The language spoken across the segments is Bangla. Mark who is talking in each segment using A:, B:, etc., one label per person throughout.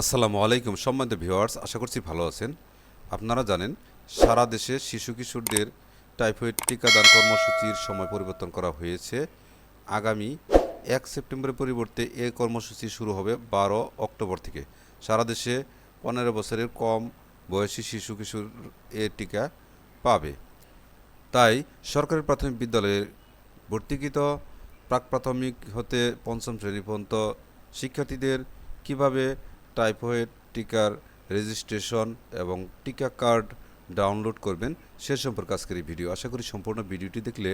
A: আসসালামু আলাইকুম সম্মানিত ভিউয়ার্স, আশা করছি ভালো আছেন। আপনারা জানেন, সারা দেশে শিশু কিশোরদের টাইফয়েড টিকাদান কর্মসূচির সময় পরিবর্তন করা হয়েছে। আগামী এক সেপ্টেম্বরের পরিবর্তে এ কর্মসূচি শুরু হবে বারো অক্টোবর থেকে। সারা দেশে পনেরো বছরের কম বয়সী শিশু কিশোর এ টিকা পাবে। তাই সরকারি প্রাথমিক বিদ্যালয়ের ভর্তিকৃত প্রাক প্রাথমিক হতে পঞ্চম শ্রেণি পর্যন্ত শিক্ষার্থীদের কীভাবে টাইফয়েড টিকার রেজিস্ট্রেশন এবং টিকা কার্ড ডাউনলোড করবেন। সে সম্পর্কে আজকের এই ভিডিও। আশা করি সম্পূর্ণ ভিডিওটি দেখলে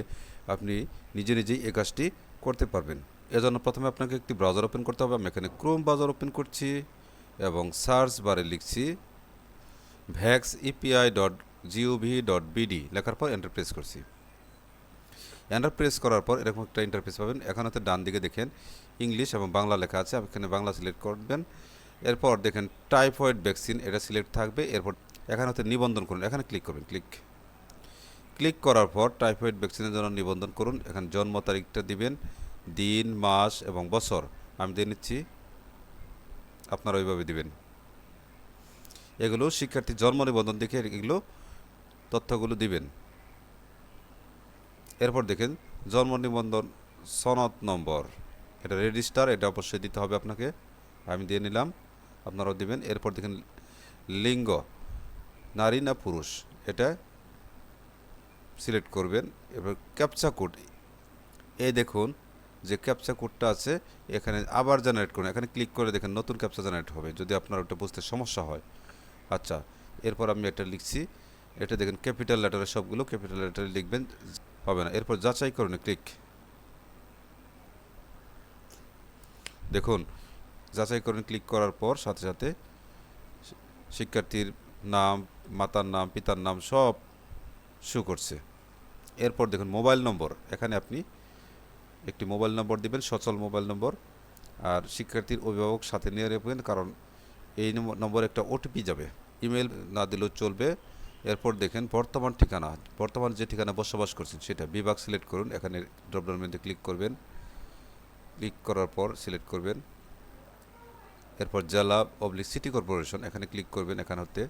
A: আপনি নিজে নিজেই এ কাজটি করতে পারবেন। এজন্য প্রথমে আপনাকে একটি ব্রাউজার ওপেন করতে হবে। আমি এখানে ক্রোম ব্রাউজার ওপেন করছি এবং সার্চ বারে লিখছি vax EPI dot gov dot BD লেখার পর এন্টার প্রেস করছি। এন্টার প্রেস করার পর এরকম একটা ইন্টারফেস পাবেন। এখন হচ্ছে ডান দিকে দেখেন ইংলিশ এবং বাংলা লেখা আছে। আপনি এখানে বাংলা সিলেক্ট করবেন। এরপর দেখেন টাইফয়েড ভ্যাকসিন এটা সিলেক্ট থাকবে, এরপর এখানে হচ্ছে নিবন্ধন করুন, এখানে ক্লিক করবেন ক্লিক ক্লিক করার পর টাইফয়েড ভ্যাকসিনের জন্য নিবন্ধন করুন, এখানে জন্ম তারিখটা দিবেন, দিন, মাস এবং বছর। আমি দিয়ে নিচ্ছি, আপনারা ওইভাবে দিবেন। এগুলো শিক্ষার্থী জন্ম নিবন্ধন দেখে এগুলো তথ্যগুলো দিবেন। এরপর দেখেন জন্ম নিবন্ধন সনদ নম্বর। এটা রেজিস্টার এটা অবশ্যই দিতে হবে আপনাকে। আমি দিয়ে নিলাম। আপনারাও দিবেন। এরপর দেখেন লিঙ্গ, নারী না পুরুষ, এটা সিলেক্ট করবেন। এবার ক্যাপচা কোড, এই দেখুন যে ক্যাপচা কোডটা আছে, এখানে আবার জেনারেট করুন। এখানে ক্লিক করে দেখেন নতুন ক্যাপচা জেনারেট হবে। যদি আপনার ওটা বুঝতে সমস্যা হয় আচ্ছা এরপর আমি এটা লিখছি, এটা দেখেন ক্যাপিটাল লেটারে সবগুলো ক্যাপিটাল লেটারে লিখবেন, হবে না। এরপর যাচাই করুন ক্লিক দেখুন যাচাই করুন ক্লিক করার পর সাথে সাথে শিক্ষার্থীর নাম, মাতার নাম, পিতার নাম সব শু করছে। এরপর দেখুন মোবাইল নম্বর এখানে আপনি একটি মোবাইল নম্বর দিবেন, সচল মোবাইল নম্বর আর শিক্ষার্থীর অভিভাবক সাথে নিয়ে রাখবেন, কারণ এই নম্বরে একটা ওটিপি যাবে। ইমেল না দিলেও চলবে। এরপর দেখেন বর্তমান ঠিকানা, বর্তমান যে ঠিকানা বসবাস করছেন সেটা বিভাগ সিলেক্ট করুন, এখানে ড্রপডাউন মেনুতে ক্লিক করবেন। ক্লিক করার পর সিলেক্ট করবেন। এরপর জেলা অবলিক সিটি কর্পোরেশন, এখানে ক্লিক করবেন এখানে হতে।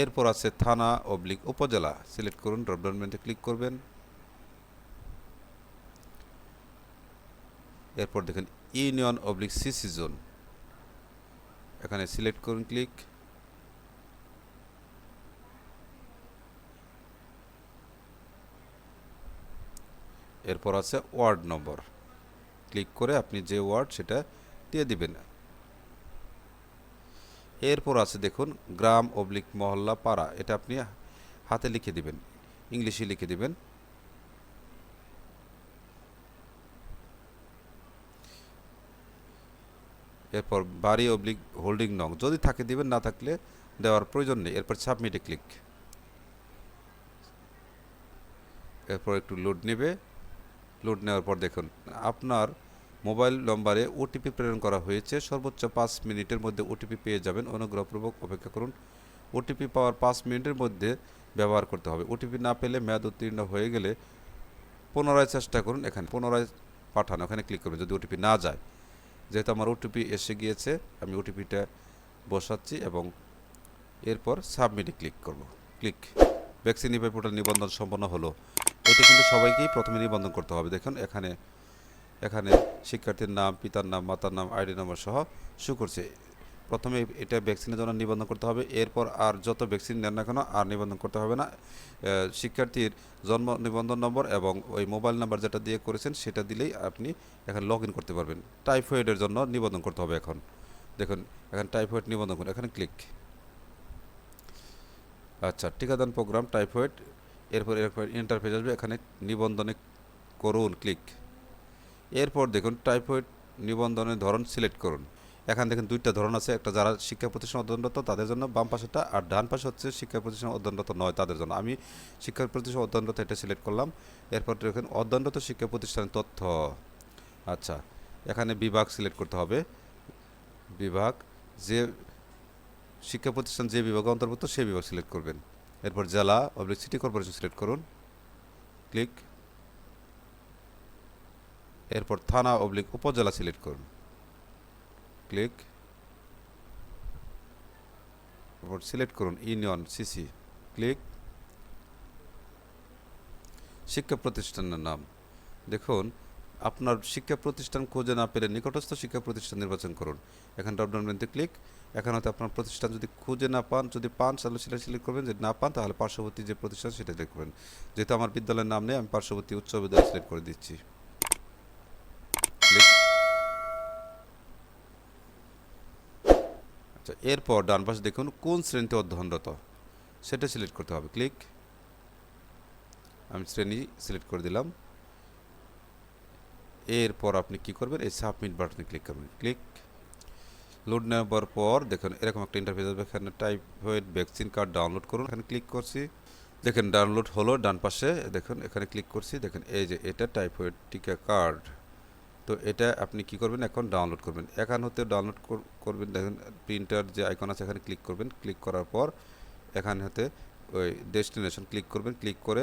A: এরপর আছে থানা অবলিক উপজেলা, সিলেক্ট করুন ড্রপডাউন মেনুতে ক্লিক করবেন। এরপর দেখেন ইউনিয়ন অবলিক সিসি জোন, এখানে সিলেক্ট করুন, ক্লিক। এরপর আছে ওয়ার্ড নম্বর। ক্লিক করে আপনি যে ওয়ার্ড সেটা দিয়ে দিবেন। এরপর আছে দেখুন, গ্রাম অবলিক মহল্লা পাড়া, এটা আপনি হাতে লিখে দিবেন, ইংলিশে লিখে দিবেন। এরপর বাড়ি অবলিক হোল্ডিং নং, যদি থাকে দিবেন, না থাকলে দেওয়ার প্রয়োজন নেই, এরপর সাবমিটে ক্লিক এরপর একটু লোড নেবে লোড নেওয়ার পর দেখুন, আপনার মোবাইল নম্বরে ওটিপি প্রেরণ করা হয়েছে। সর্বোচ্চ পাঁচ মিনিটের মধ্যে ওটিপি পেয়ে যাবেন। অনুগ্রহপূর্বক অপেক্ষা করুন। ওটিপি পাওয়ার পাঁচ মিনিটের মধ্যে ব্যবহার করতে হবে। ওটিপি না পেলে মেয়াদ উত্তীর্ণ হয়ে গেলে পুনরায় চেষ্টা করুন এখানে, পুনরায় পাঠান। ওখানে ক্লিক করবেন যদি ওটিপি না যায়। যেহেতু আমার ওটিপি এসে গিয়েছে, আমি ওটিপিটা বসাচ্ছি এবং এরপর সাবমিটে ক্লিক করব। ক্লিক। ভ্যাকসিন নিপাই পোর্টাল নিবন্ধন সম্পন্ন হলো। এটা কিন্তু সবাইকেই প্রথমে নিবন্ধন করতে হবে। দেখুন, এখানে এখানে শিক্ষার্থীর নাম, পিতার নাম, মাতার নাম, আইডি নম্বর সহ শু করছে প্রথমে এটা ভ্যাকসিনের জন্য নিবন্ধন করতে হবে, এরপর আর যত ভ্যাকসিন নেন না কেন আর নিবন্ধন করতে হবে না। শিক্ষার্থীর জন্ম নিবন্ধন নম্বর এবং ওই মোবাইল নাম্বার যেটা দিয়ে করেছেন সেটা দিলেই আপনি এখানে লগ করতে পারবেন। টাইফয়েডের জন্য নিবন্ধন করতে হবে এখন। দেখুন, এখন টাইফয়েড নিবন্ধন করুন, এখানে ক্লিক আচ্ছা টিকাদান প্রোগ্রাম টাইফয়েড, এরপর এরপর ইন্টারফেস আসবে, এখানে নিবন্ধনে করুন ক্লিক এরপর দেখুন টাইফয়েড নিবন্ধনের ধরন সিলেক্ট করুন। এখানে দেখুন দুইটা ধরন আছে, একটা যারা শিক্ষা প্রতিষ্ঠান অধ্যয়নরত তাদের জন্য বাম পাশেটা আর ডান পাশে হচ্ছে শিক্ষা প্রতিষ্ঠান অধ্যয়নরত নয় তাদের জন্য। আমি শিক্ষা প্রতিষ্ঠান অধ্যয়নরত এটা সিলেক্ট করলাম। এরপর দেখুন অধ্যয়নরত শিক্ষা প্রতিষ্ঠানের তথ্য। আচ্ছা এখানে বিভাগ সিলেক্ট করতে হবে। বিভাগ, যে শিক্ষা প্রতিষ্ঠান যে বিভাগে অন্তর্ভুক্ত সেই বিভাগ সিলেক্ট করবেন। এরপর জেলা অবলিক সিটি কর্পোরেশন সিলেক্ট করুন। ক্লিক এরপর থানা অবলিক উপজেলা সিলেক্ট করুন। ক্লিক। তারপর সিলেক্ট করুন ইউনিয়ন সিসি। ক্লিক। শিক্ষা প্রতিষ্ঠানের নাম। দেখুন, আপনার শিক্ষা প্রতিষ্ঠান খুঁজে না পেলে নিকটস্থ শিক্ষা প্রতিষ্ঠান নির্বাচন করুন। এখানে ড্রপডাউন মেনুতে ক্লিক। এখানে হয়তো আপনার প্রতিষ্ঠান যদি খুঁজে না পান, যদি পান, তাহলে সেটা সিলেক্ট করবেন। যদি না পান, তাহলে পার্শ্ববর্তী যে প্রতিষ্ঠান সেটা সিলেক্ট করবেন। যেহেতু আমার বিদ্যালয়ের নাম নেই, আমি পার্শ্ববর্তী উচ্চ বিদ্যালয় সিলেক্ট করে দিচ্ছি ক্লিক আচ্ছা এরপর ডান পাশে দেখুন কোন শ্রেণীতে অধ্যয়নরত। সেটা সিলেক্ট করতে হবে ক্লিক আমি শ্রেণি সিলেক্ট করে দিলাম। এরপর আপনি কি করবেন? এই সাবমিট বাটনে ক্লিক করবেন। ক্লিক লোড নেওয়ার পর দেখুন এরকম একটা ইন্টারফেস আসবে। এখানে টাইফয়েড ভ্যাকসিন কার্ড ডাউনলোড করুন। এখানে ক্লিক করছি। দেখেন ডাউনলোড হলো, ডান পাশে দেখুন এখানে ক্লিক করছি। দেখেন এই যে এটা টাইফয়েড টিকা কার্ড তো এটা আপনি কি করবেন? এখন ডাউনলোড করবেন। এখান হতে ডাউনলোড করবেন, দেখেন প্রিন্টার যে আইকন আছে, এখানে ক্লিক করবেন। ক্লিক করার পর এখান হতে ওই ডেস্টিনেশন ক্লিক করবেন। ক্লিক করে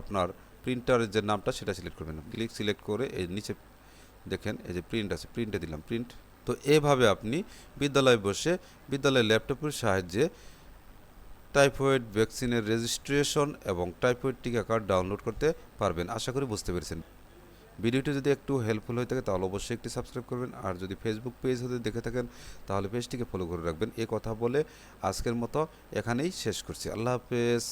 A: আপনার প্রিন্টারের যে নামটা, সেটা সিলেক্ট করবেন। ক্লিক সিলেক্ট করে এই নিচে দেখেন, এই যে প্রিন্ট আছে প্রিন্টে দিলাম প্রিন্ট তো এভাবে আপনি বিদ্যালয়ে বসে বিদ্যালয়ের ল্যাপটপের সাহায্যে টাইফয়েড ভ্যাকসিনের রেজিস্ট্রেশন এবং টাইফয়েড টিকা কার্ড ডাউনলোড করতে পারবেন। আশা করি বুঝতে পেরেছেন। ভিডিওটি যদি একটু হেল্পফুল হয়ে থাকে, তাহলে অবশ্যই একটি সাবস্ক্রাইব করবেন। আর যদি ফেসবুক পেজ হতে দেখে থাকেন, তাহলে পেজটিকে ফলো করে রাখবেন। এ কথা বলে আজকের মতো এখানেই শেষ করছি। আল্লাহ হাফেজ।